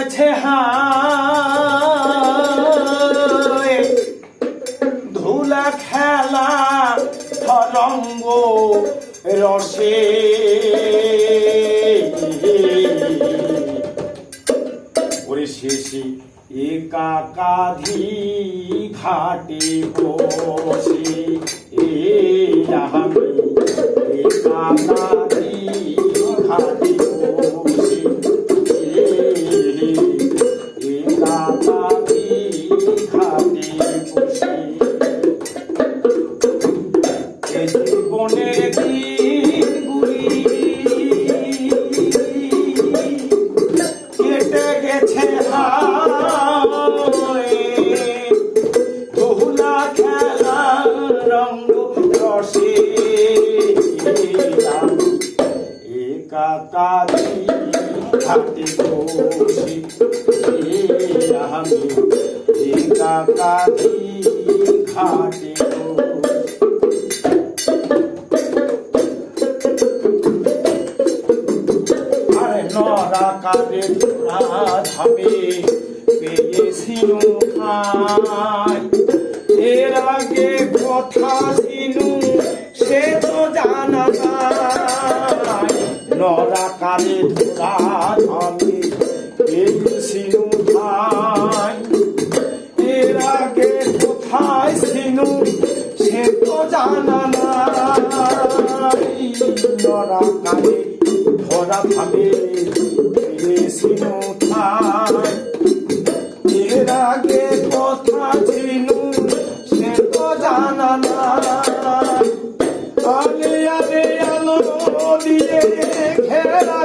গেছে হায়। ধুলা খেলা তরঙ্গ রসে। ওরে শেষে একা কাধি ঘাটে বসে। একা কাদি হাতে বসে আমি একা কাদি ঘাটে নরা কালে ধামে পেয়েছিনু এর আগে কথা ছিনু কালে ধামে পেয়েছিনু খাই এর আগে কোথায় ছিনু সে তো জানা নাই। নরা কালে ধরা ভাবে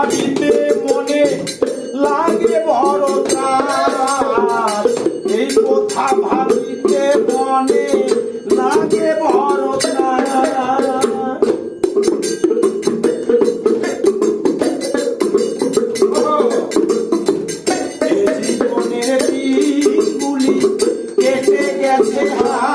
ভাবিতে মনে লাগে বড় এই কথা ভাবিতে মনে লাগে বড় জীবনের দিনগুলি কেটে গেছে হায়